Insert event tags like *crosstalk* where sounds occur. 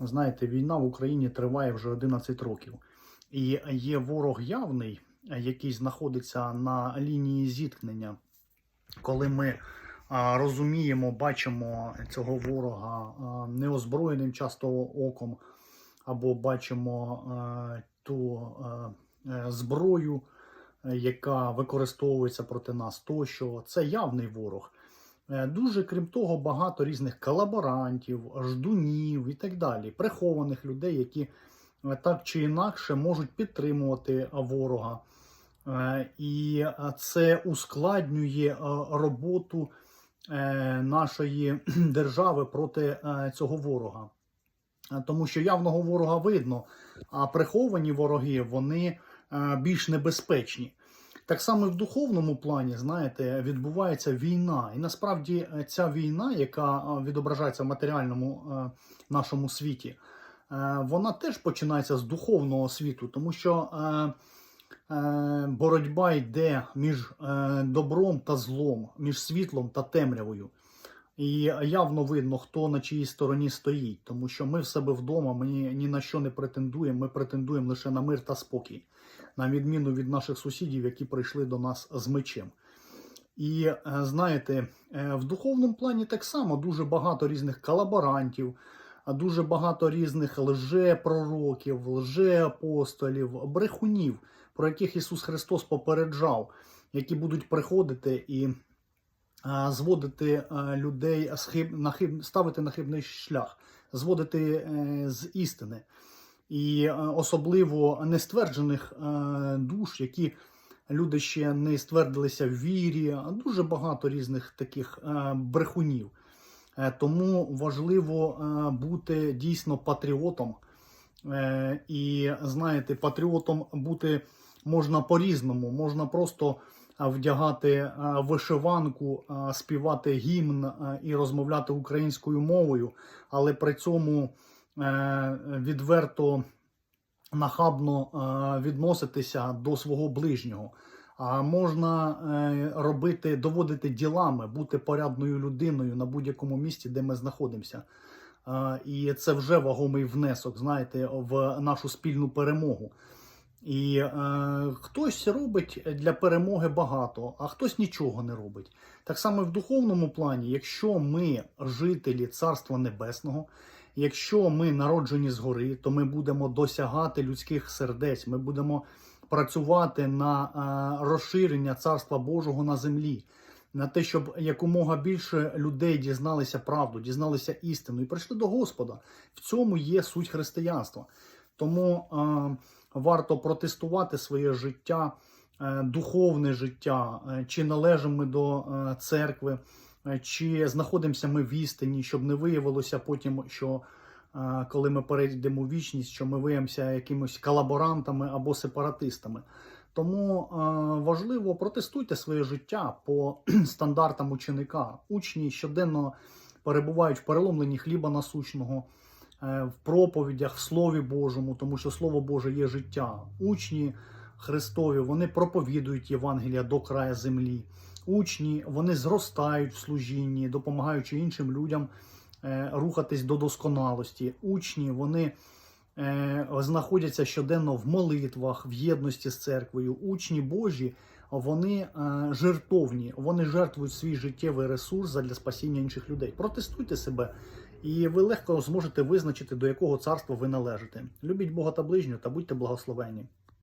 Знаєте, війна в Україні триває вже 11 років. І є ворог явний, який знаходиться на лінії зіткнення. Коли ми розуміємо, бачимо цього ворога неозброєним часто оком, або бачимо ту е, зброю, яка використовується проти нас, тощо це явний ворог. Е, Дуже крім того, багато різних колаборантів, ждунів і так далі, прихованих людей, які е, так чи інакше можуть підтримувати ворога. Е, І е, це ускладнює роботу нашої *clears throat* держави проти цього ворога. Тому що явного ворога видно, а приховані вороги вони більш небезпечні. Так само і в духовному плані, знаєте, відбувається війна. І насправді е, ця війна, яка е, відображається в матеріальному е, нашому світі, вона теж починається з духовного світу, тому що боротьба йде між добром та злом, між світлом та темрявою. І явно видно, хто на чиїй стороні стоїть, тому що ми в себе вдома, ми ні на що не претендуємо, ми претендуємо лише на мир та спокій, на відміну від наших сусідів, які прийшли до нас з мечем. І е, знаєте, е, в духовному плані так само дуже багато різних колаборантів, дуже багато різних лжепророків, лжеапостолів, брехунів, про яких Ісус Христос попереджав, які будуть приходити і е, зводити людей ставити на хибний шлях, зводити з істини. І е, особливо нестверджених е, душ, які люди ще не ствердилися в вірі, дуже багато різних таких е, брехунів. Тому важливо бути дійсно патріотом. І знаєте, патріотом бути можна по-різному. Можна просто вдягати вишиванку, співати гімн і розмовляти українською мовою, але при цьому відверто нахабно е, відноситися до свого ближнього. А можна е, робити, доводити ділами, бути порядною людиною на будь-якому місці, де ми знаходимося. Е, І це вже вагомий внесок, знаєте, в нашу спільну перемогу. І е, хтось робить для перемоги багато, а хтось нічого не робить. Так само і в духовному плані, якщо ми жителі Царства Небесного, якщо ми народжені згори, то ми будемо досягати людських сердець, ми будемо працювати на е, розширення Царства Божого на землі, на те, щоб якомога більше людей дізналися правду, дізналися істину і прийшли до Господа. В цьому є суть християнства. Тому е, варто протестувати своє життя, е, духовне життя, е, чи належимо ми до е, церкви, чи знаходимося ми в істині, щоб не виявилося потім, що е, коли ми перейдемо в вічність, що ми виявимося якимось колаборантами або сепаратистами. Тому е, важливо протестуйте своє життя по *clears throat* стандартам ученика. Учні щоденно перебувають в переломленні хліба насущного, е, в проповідях, в Слові Божому, тому що Слово Боже є життя. Учні Христові вони проповідують Євангелія до краю землі. Учні вони зростають в служінні, допомагаючи іншим людям е, рухатись до досконалості. Учні вони е, знаходяться щоденно в молитвах, в єдності з церквою. Учні Божі вони е, жертовні, вони жертвують свій життєвий ресурс для спасіння інших людей. Протестуйте себе, і ви легко зможете визначити, до якого царства ви належите. Любіть Бога та ближнього та будьте благословені.